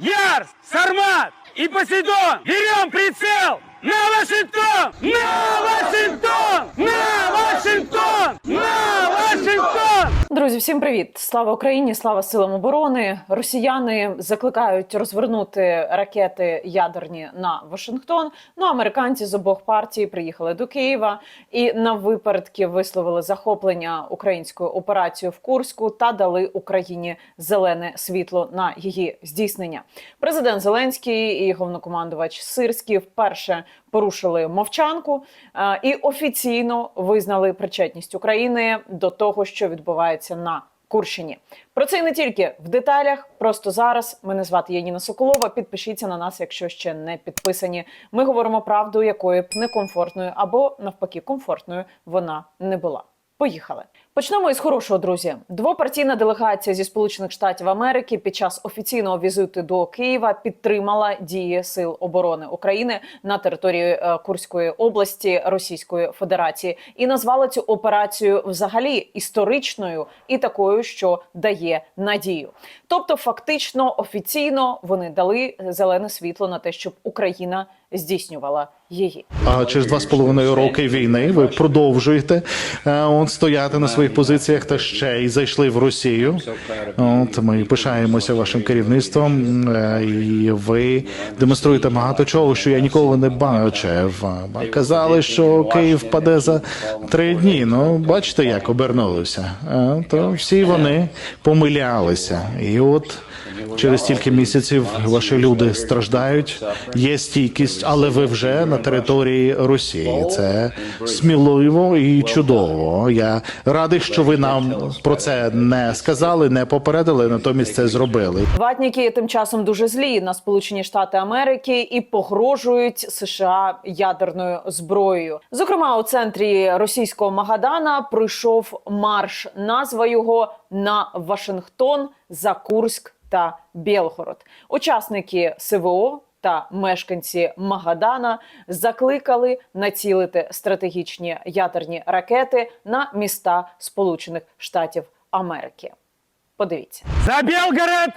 Ярс, Сармат и Посейдон! Берем прицел! На Вашингтон! На Вашингтон! На Вашингтон! На Вашингтон! Друзі, всім привіт! Слава Україні! Слава силам оборони! Росіяни закликають розвернути ракети ядерні на Вашингтон. Ну, американці з обох партій приїхали до Києва і на випередки висловили захоплення українською операцією в Курську та дали Україні зелене світло на її здійснення. Президент Зеленський і головнокомандувач Сирський вперше порушили мовчанку е, і офіційно визнали причетність України до того, що відбувається на Курщині. Про це і не тільки в деталях. Просто зараз мене звати Яніна Соколова. Підпишіться на нас, якщо ще не підписані. Ми говоримо правду, якою б некомфортною або навпаки комфортною вона не була. Поїхали. Почнемо із хорошого, друзі. Двопартійна делегація зі Сполучених Штатів Америки під час офіційного візиту до Києва підтримала дії сил оборони України на території е, Курської області Російської Федерації і назвала цю операцію взагалі історичною і такою, що дає надію. Тобто, фактично офіційно вони дали зелене світло на те, щоб Україна здійснювала її. А через два з половиною роки війни ви продовжуєте е, от, стояти на своїх позиціях та ще й зайшли в Росію. От ми пишаємося вашим керівництвом, е, і ви демонструєте багато чого, що я ніколи не бачив. Казали, що Київ паде за три дні. Ну бачите, як обернулося. Е, То всі вони помилялися, і от. Через стільки місяців ваші люди страждають, є стійкість, але ви вже на території Росії. Це сміливо і чудово. Я радий, що ви нам про це не сказали, не попередили, натомість це зробили. Ватніки тим часом дуже злі на Сполучені Штати Америки і погрожують США ядерною зброєю. Зокрема, у центрі російського Магадана пройшов марш. Назва його на Вашингтон за Курськ та Білгород. Учасники СВО Та мешканці Магадана закликали націлити стратегічні ядерні ракети на міста Сполучених Штатів Америки. Подивіться. За Белгород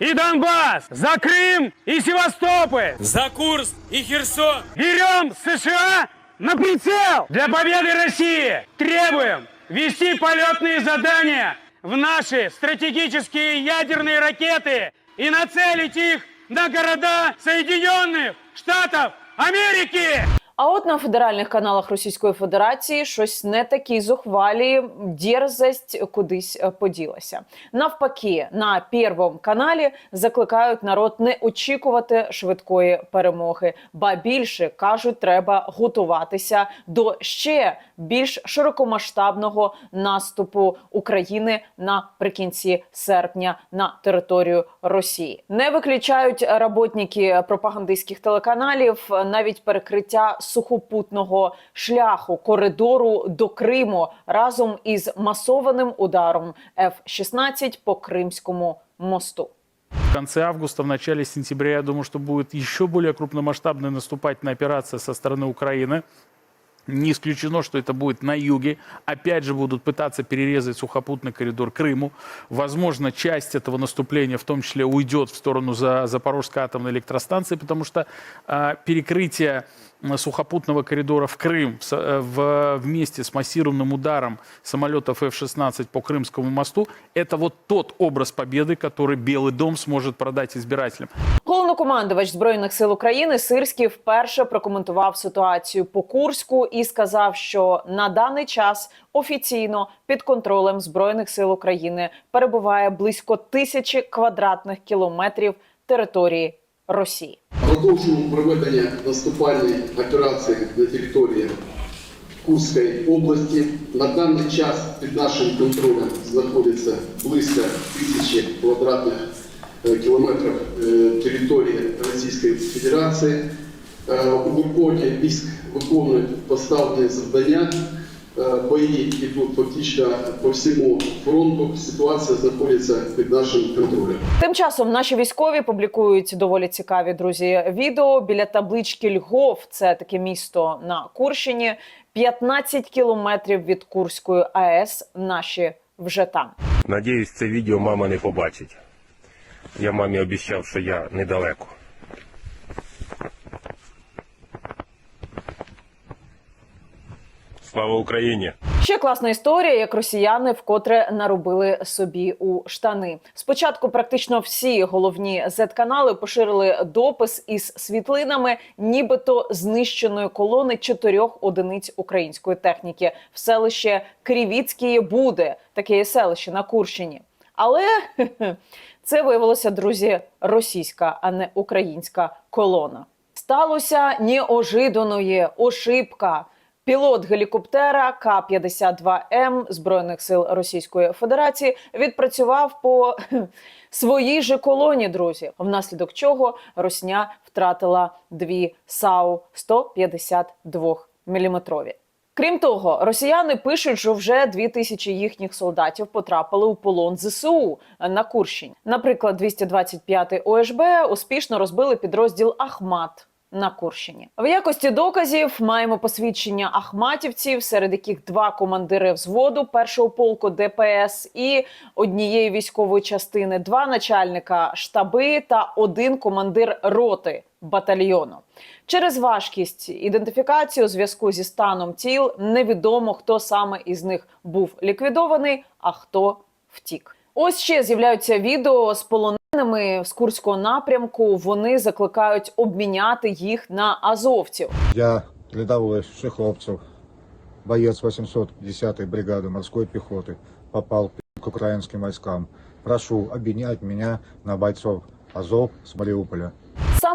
и Донбасс! За Крым и Севастополь! За Курск и Херсон! Берем США на прицел! Для победы России требуем ввести полетные задания в наши стратегические ядерные ракеты и нацелить их на города Соединенных Штатов Америки! А от на федеральних каналах Російської Федерації щось не такі зухвалі, дерзость кудись е, поділася. Навпаки, на Первому каналі закликають народ не очікувати швидкої перемоги, ба більше кажуть, треба готуватися до ще більш широкомасштабного наступу України наприкінці серпня на територію Росії. Не виключають роботники пропагандистських телеканалів навіть перекриття сухопутного шляху коридору до Криму разом із масованим ударом F-16 по Кримському мосту. В конце августа, в начале сентября, я думаю, что будет еще более крупномасштабная наступательная операция со стороны Украины. Не исключено, что это будет на юге. Опять же будут пытаться перерезать сухопутный коридор Крыму. Возможно, часть этого наступления в том числе уйдет в сторону за Запорожской атомной электростанции, потому что а, перекрытие м, сухопутного коридора в Крым в, со- э, в- вместе с массированным ударом самолетов F-16 по Крымскому мосту, это вот тот образ победы, который Белый дом сможет продать избирателям. Головнокомандувач збройних сил України Сирський вперше прокоментував ситуацію по Курську і сказав, що на даний час офіційно під контролем збройних сил України перебуває близько тисячі квадратних кілометрів території Росії. Продовжуємо проведення наступальної операції на території Курської області. На даний час під нашим контролем знаходиться близько тисячі квадратних е, кілометрів е, території Російської Федерації. Е, Угруповання військ виконують поставлені завдання. Бої йдуть фактично по всьому фронту. Ситуація знаходиться під нашим контролем. Тим часом наші військові публікують доволі цікаві друзі відео біля таблички Львов. Це таке місто на Курщині. 15 кілометрів від Курської АЕС. Наші вже там. Надіюсь, це відео мама не побачить. Я мамі обіцяв, що я недалеко. Слава Україні! Ще класна історія, як росіяни вкотре наробили собі у штани. Спочатку практично всі головні Z-канали поширили допис із світлинами, нібито знищеної колони чотирьох одиниць української техніки в селище Крівіцьке буде таке є селище на Курщині. Але це виявилося, друзі, російська, а не українська колона. Сталося неожиданої ошибка. Пілот гелікоптера К-52М Збройних сил Російської Федерації відпрацював по своїй же колоні, друзі, внаслідок чого Росня втратила дві САУ 152 мм. Крім того, росіяни пишуть, що вже дві тисячі їхніх солдатів потрапили у полон ЗСУ на Курщині. Наприклад, 225-й ОШБ успішно розбили підрозділ Ахмат на Курщині. В якості доказів маємо посвідчення ахматівців, серед яких два командири взводу першого полку ДПС і однієї військової частини, два начальника штаби та один командир роти батальйону. Через важкість ідентифікації у зв'язку зі станом тіл невідомо, хто саме із них був ліквідований, а хто втік. Ось ще з'являються відео з полоненими з курського напрямку. Вони закликають обміняти їх на азовців. Я рядовой Шеховцев, боец 810-й бригады морской пехоты, попал к украинским войскам. Прошу обменять меня на бойцов Азов с Мариуполя.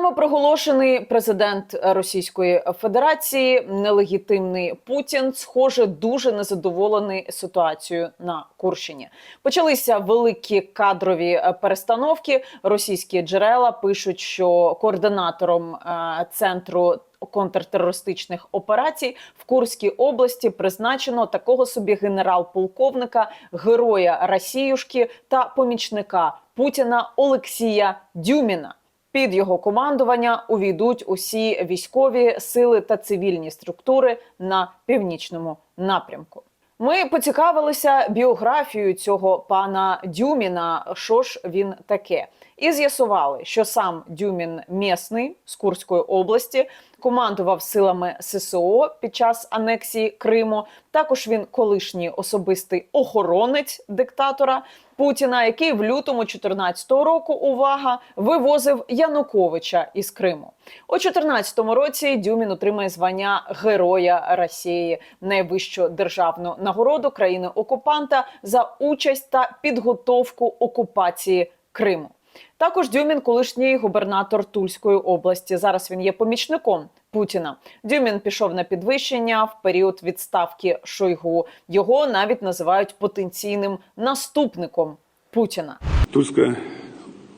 Самопроголошений президент Російської Федерації, нелегітимний Путін, схоже, дуже незадоволений ситуацією на Курщині. Почалися великі кадрові е, перестановки. Російські джерела пишуть, що координатором е, центру контртерористичних операцій в Курській області призначено такого собі генерал-полковника, героя Росіюшки та помічника Путіна Олексія Дюміна. Під його командування увійдуть усі військові сили та цивільні структури на північному напрямку. Ми поцікавилися біографією цього пана Дюміна, що ж він таке, і з'ясували, що сам Дюмін місний з Курської області командував силами ССО під час анексії Криму. Також він колишній особистий охоронець диктатора Путіна, який в лютому 2014 року увага вивозив Януковича із Криму. У 2014 році Дюмін отримає звання Героя Росії, найвищу державну нагороду країни окупанта за участь та підготовку окупації Криму. Також Дюмін, колишній губернатор Тульської області. Зараз він є помічником Путіна. Дюмін пішов на підвищення в період відставки Шойгу. Його навіть називають потенційним наступником Путіна. Тульська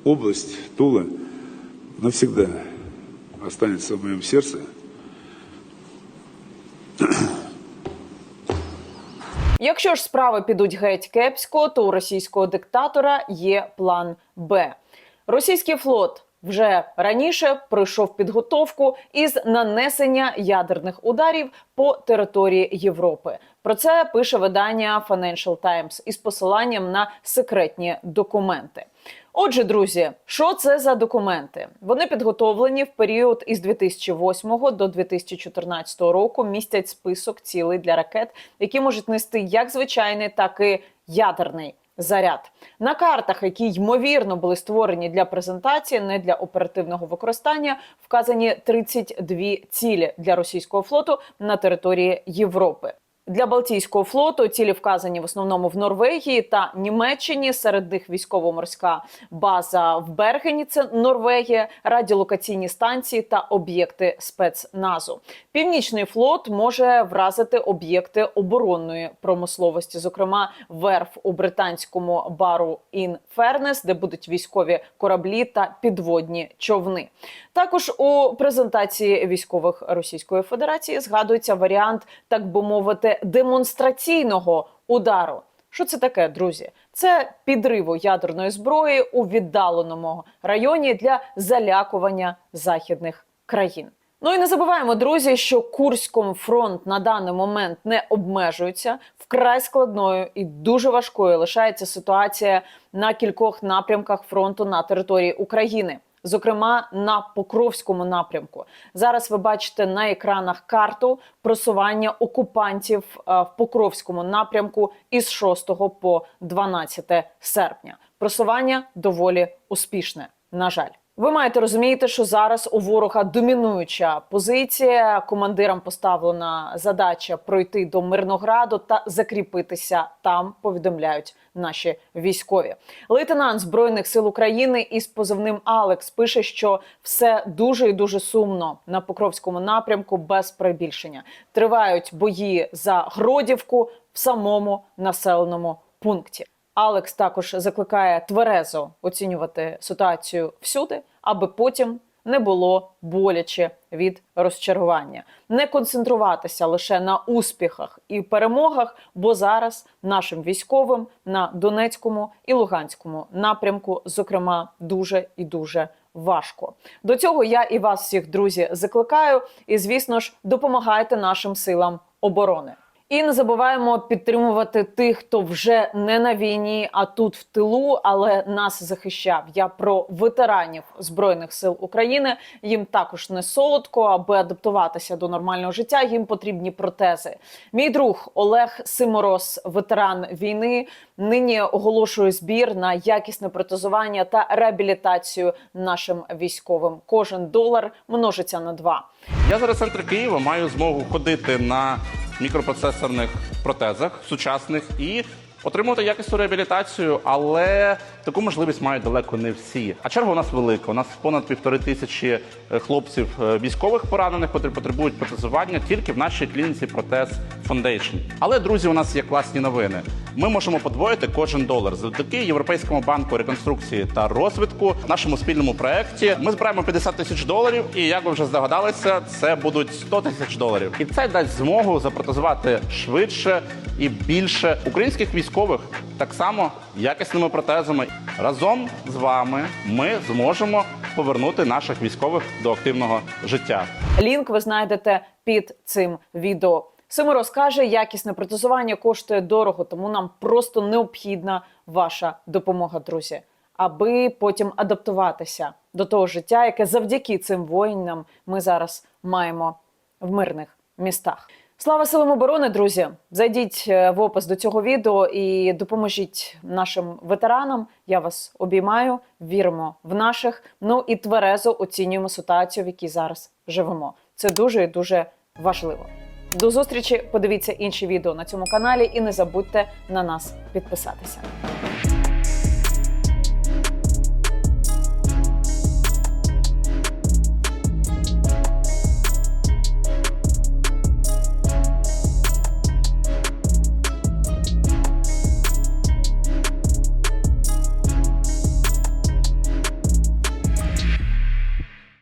область, Тула, навсегда останется в моем сердце. Якщо ж справи підуть геть кепсько, то у російського диктатора є план Б. Російський флот вже раніше пройшов підготовку із нанесення ядерних ударів по території Європи. Про це пише видання Financial Times із посиланням на секретні документи. Отже, друзі, що це за документи? Вони підготовлені в період із 2008 до 2014 року. Містять список цілей для ракет, які можуть нести як звичайний, так і ядерний. Заряд на картах, які ймовірно були створені для презентації, не для оперативного використання, вказані 32 цілі для російського флоту на території Європи. Для Балтійського флоту цілі вказані в основному в Норвегії та Німеччині. Серед них військово-морська база в Бергені, це Норвегія, радіолокаційні станції та об'єкти спецназу. Північний флот може вразити об'єкти оборонної промисловості, зокрема верф у британському бару Інфернес, де будуть військові кораблі та підводні човни. Також у презентації військових Російської Федерації згадується варіант, так би мовити, демонстраційного удару. Що це таке, друзі? Це підриву ядерної зброї у віддаленому районі для залякування західних країн. Ну і не забуваємо, друзі, що Курськом фронт на даний момент не обмежується. Вкрай складною і дуже важкою лишається ситуація на кількох напрямках фронту на території України. Зокрема, на Покровському напрямку зараз ви бачите на екранах карту просування окупантів е, в Покровському напрямку із 6 по 12 серпня. Просування доволі успішне. На жаль, ви маєте розуміти, що зараз у ворога домінуюча позиція. Командирам поставлена задача пройти до Мирнограду та закріпитися там. Повідомляють наші військові. Лейтенант збройних сил України із позивним Алекс пише, що все дуже і дуже сумно на Покровському напрямку без перебільшення. Тривають бої за Гродівку в самому населеному пункті. Алекс також закликає тверезо оцінювати ситуацію всюди, аби потім не було боляче від розчарування, не концентруватися лише на успіхах і перемогах, бо зараз нашим військовим на Донецькому і Луганському напрямку, зокрема, дуже і дуже важко. До цього я і вас всіх, друзі, закликаю. І звісно ж, допомагайте нашим силам оборони. І не забуваємо підтримувати тих, хто вже не на війні, а тут в тилу, але нас захищав. Я про ветеранів збройних сил України. Їм також не солодко, аби адаптуватися до нормального життя. Їм потрібні протези. Мій друг Олег Симороз, ветеран війни, нині оголошує збір на якісне протезування та реабілітацію нашим військовим. Кожен долар множиться на два. Я зараз в центрі Києва маю змогу ходити на мікропроцесорних протезах сучасних і отримувати якісну реабілітацію, але таку можливість мають далеко не всі. А черга у нас велика. У нас понад півтори тисячі е, хлопців е, військових поранених, котрі потребують протезування тільки в нашій клініці Протез Foundation. Але друзі, у нас є класні новини. Ми можемо подвоїти кожен долар завдяки Європейському банку реконструкції та розвитку. Нашому спільному проекті ми збираємо 50 тисяч доларів, і як ви вже здогадалися, це будуть 100 тисяч доларів. І це дасть змогу запротезувати швидше і більше українських військових, так само якісними протезами. Разом з вами ми зможемо повернути наших військових до активного життя. Лінк ви знайдете під цим відео. Симо розкаже, якісне протезування коштує дорого, тому нам просто необхідна ваша допомога, друзі, аби потім адаптуватися до того життя, яке завдяки цим воїнам ми зараз маємо в мирних містах. Слава силам оборони, друзі! Зайдіть е, в опис до цього відео і допоможіть нашим ветеранам. Я вас обіймаю, віримо в наших. Ну і тверезо оцінюємо ситуацію, в якій зараз живемо. Це дуже і дуже важливо. До зустрічі. Подивіться інші відео на цьому каналі і не забудьте на нас підписатися.